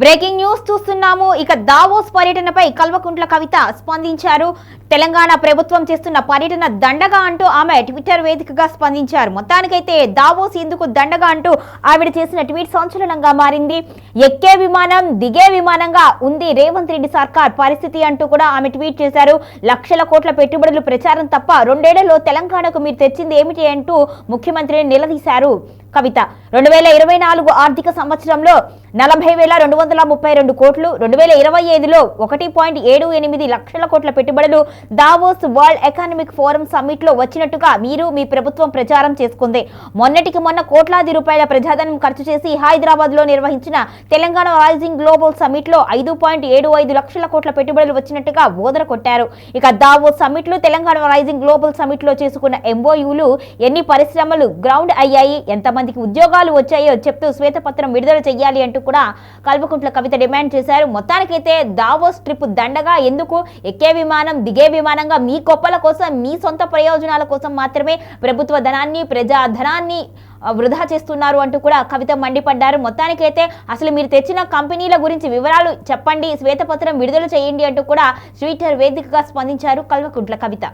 Breaking news చూస్తున్నాము. ఇక Davos పర్యటనపై కల్వకుంట్ల కవిత స్పందించారు. తెలంగాణ ప్రభుత్వం చేస్తున్న పర్యటన దండగా అంటూ ఆమె ట్విట్టర్ వేదికగా స్పందించారు. మొత్తానికైతే దావోస్ ఎందుకు దండగా అంటూ ఆవిడ చేసిన ట్వీట్ సంచలనంగా మారింది. ఎక్కే విమానం దిగే విమానంగా ఉంది రేవంత్ రెడ్డి సర్కార్ పరిస్థితి అంటూ కూడా ఆమె ట్వీట్ చేశారు. లక్షల కోట్ల పెట్టుబడులు ప్రచారం తప్ప రెండేళ్ళలో తెలంగాణకు మీరు తెచ్చింది ఏమిటి అంటూ ముఖ్యమంత్రిని నిలదీశారు. కవిత. రెండు వేల ఇరవై నాలుగు ఆర్థిక సంవత్సరంలో నలభై వేల రెండు వందల ముప్పై రెండు కోట్లు రెండు వేల ఇరవై ఐదులో ఒకటి పాయింట్ ఏడు ఎనిమిది లక్షల కోట్ల పెట్టుబడులు దావోస్ వరల్డ్ ఎకనామిక్ ఫోరం సమ్మిట్లో వచ్చినట్టుగా మీరు మీ ప్రభుత్వం ప్రచారం చేసుకుంది. మొన్నటికి మొన్న కోట్లాది రూపాయల ప్రజాధనం ఖర్చు చేసి హైదరాబాద్లో నిర్వహించిన తెలంగాణ రైజింగ్ గ్లోబల్ సమ్మిట్లో ఐదు పాయింట్ ఏడు ఐదు లక్షల కోట్ల పెట్టుబడులు వచ్చినట్టుగా బోధన కొట్టారు. ఇక దావోస్ సమ్మిట్లో తెలంగాణ రైజింగ్ గ్లోబల్ సమ్మిట్లో చేసుకున్న ఎంఓయూలు ఎన్ని పరిశ్రమలు గ్రౌండ్ అయ్యాయి ఎంతమంది మందికి ఉద్యోగాలు వచ్చాయో చెప్తూ శ్వేతపత్రం విడుదల చేయాలి అంటూ కూడా కల్వకుంట్ల కవిత డిమాండ్ చేశారు. మొత్తానికైతే దావోస్ ట్రిప్ దండగా. ఎందుకు? ఎక్కే విమానం దిగే విమానంగా మీ కొప్పల కోసం మీ సొంత ప్రయోజనాల కోసం మాత్రమే ప్రభుత్వ ధనాన్ని ప్రజా ధనాన్ని వృధా చేస్తున్నారు అంటూ కూడా కవిత మండిపడ్డారు. మొత్తానికైతే అసలు మీరు తెచ్చిన కంపెనీల గురించి వివరాలు చెప్పండి. శ్వేతపత్రం విడుదల చేయండి అంటూ కూడా ట్విట్టర్ వేదికగా స్పందించారు కల్వకుంట్ల కవిత.